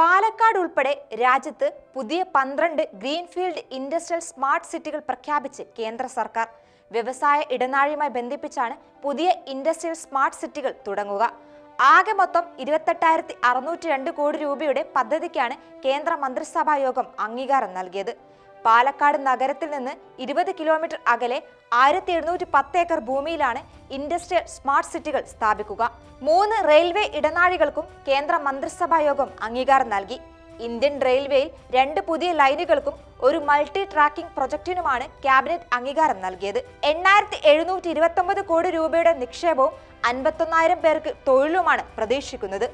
പാലക്കാട് ഉൾപ്പെടെ രാജ്യത്ത് പുതിയ പന്ത്രണ്ട് ഗ്രീൻഫീൽഡ് ഇൻഡസ്ട്രിയൽ സ്മാർട്ട് സിറ്റികൾ പ്രഖ്യാപിച്ച് കേന്ദ്ര സർക്കാർ. വ്യവസായ ഇടനാഴിയുമായി ബന്ധിപ്പിച്ചാണ് പുതിയ ഇൻഡസ്ട്രിയൽ സ്മാർട്ട് സിറ്റികൾ തുടങ്ങുക. ആകെ മൊത്തം ഇരുപത്തെട്ടായിരത്തി അറുന്നൂറ്റി രണ്ട് കോടി രൂപയുടെ പദ്ധതിക്കാണ് കേന്ദ്ര മന്ത്രിസഭാ യോഗം അംഗീകാരം നൽകിയത്. പാലക്കാട് നഗരത്തിൽ നിന്ന് ഇരുപത് കിലോമീറ്റർ അകലെ ആയിരത്തി എഴുന്നൂറ്റി പത്ത് ഏക്കർ ഭൂമിയിലാണ് ഇൻഡസ്ട്രിയൽ സ്മാർട്ട് സിറ്റികൾ സ്ഥാപിക്കുക. മൂന്ന് റെയിൽവേ ഇടനാഴികൾക്കും കേന്ദ്ര മന്ത്രിസഭാ യോഗം അംഗീകാരം നൽകി. ഇന്ത്യൻ റെയിൽവേയിൽ രണ്ട് പുതിയ ലൈനുകൾക്കും ഒരു മൾട്ടി ട്രാക്കിംഗ് പ്രൊജക്ടിനുമാണ് ക്യാബിനറ്റ് അംഗീകാരം നൽകിയത്. എണ്ണായിരത്തി എഴുന്നൂറ്റി ഇരുപത്തി കോടി രൂപയുടെ നിക്ഷേപവും അൻപത്തൊന്നായിരം പേർക്ക് തൊഴിലുമാണ് പ്രതീക്ഷിക്കുന്നത്.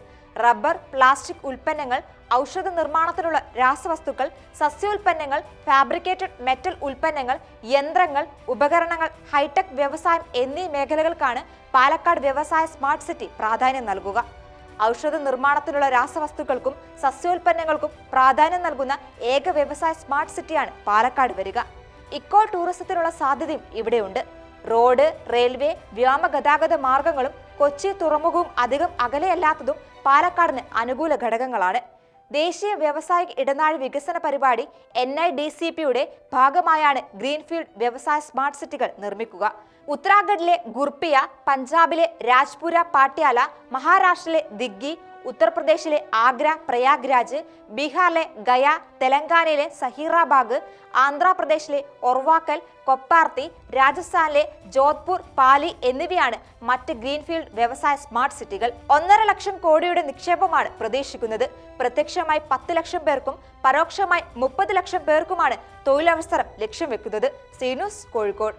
റബ്ബർ പ്ലാസ്റ്റിക് ഉൽപ്പന്നങ്ങൾ ഔഷധ നിർമ്മാണത്തിനുള്ള രാസവസ്തുക്കൾ സസ്യോൽപ്പന്നങ്ങൾ ഫാബ്രിക്കേറ്റഡ് മെറ്റൽ ഉൽപ്പന്നങ്ങൾ യന്ത്രങ്ങൾ ഉപകരണങ്ങൾ ഹൈടെക് വ്യവസായം എന്നീ മേഖലകൾക്കാണ് പാലക്കാട് വ്യവസായ സ്മാർട്ട് സിറ്റി പ്രാധാന്യം നൽകുക. ഔഷധ നിർമ്മാണത്തിനുള്ള രാസവസ്തുക്കൾക്കും സസ്യോൽപ്പന്നങ്ങൾക്കും പ്രാധാന്യം നൽകുന്ന ഏക വ്യവസായ സ്മാർട്ട് സിറ്റിയാണ് പാലക്കാട് വരിക. ഇക്കോ ടൂറിസത്തിനുള്ള സാധ്യതയും ഇവിടെയുണ്ട്. റോഡ് റെയിൽവേ വ്യോമ ഗതാഗത മാർഗങ്ങളും കൊച്ചി തുറമുഖവും അധികം അകലെയല്ലാത്തതും പാലക്കാടിന് അനുകൂല ഘടകങ്ങളാണ്. ദേശീയ വ്യവസായിക ഇടനാഴി വികസന പരിപാടി എൻ ഐ ഡി സി പിയുടെ ഭാഗമായാണ് ഗ്രീൻഫീൽഡ് വ്യവസായ സ്മാർട്ട് സിറ്റികൾ നിർമ്മിക്കുക. ഉത്തരാഖണ്ഡിലെ ഗുർപ്പിയ പഞ്ചാബിലെ രാജ്പുര പാട്യാല മഹാരാഷ്ട്രയിലെ ദിഗ്ഗി ഉത്തർപ്രദേശിലെ ആഗ്ര പ്രയാഗ്രാജ് ബീഹാറിലെ ഗയ തെലങ്കാനയിലെ സഹീറാബാഗ് ആന്ധ്രാപ്രദേശിലെ ഒർവാക്കൽ കൊപ്പാർത്തി രാജസ്ഥാനിലെ ജോധ്പൂർ പാലി എന്നിവയാണ് മറ്റ് ഗ്രീൻഫീൽഡ് വ്യവസായ സ്മാർട്ട് സിറ്റികൾ. ഒന്നര ലക്ഷം കോടിയുടെ നിക്ഷേപമാണ് പ്രതീക്ഷിക്കുന്നത്. പ്രത്യക്ഷമായി പത്ത് ലക്ഷം പേർക്കും പരോക്ഷമായി മുപ്പത് ലക്ഷം പേർക്കുമാണ് തൊഴിലവസരം ലക്ഷ്യം വെക്കുന്നത്. സീനൂസ് കോഴിക്കോട്.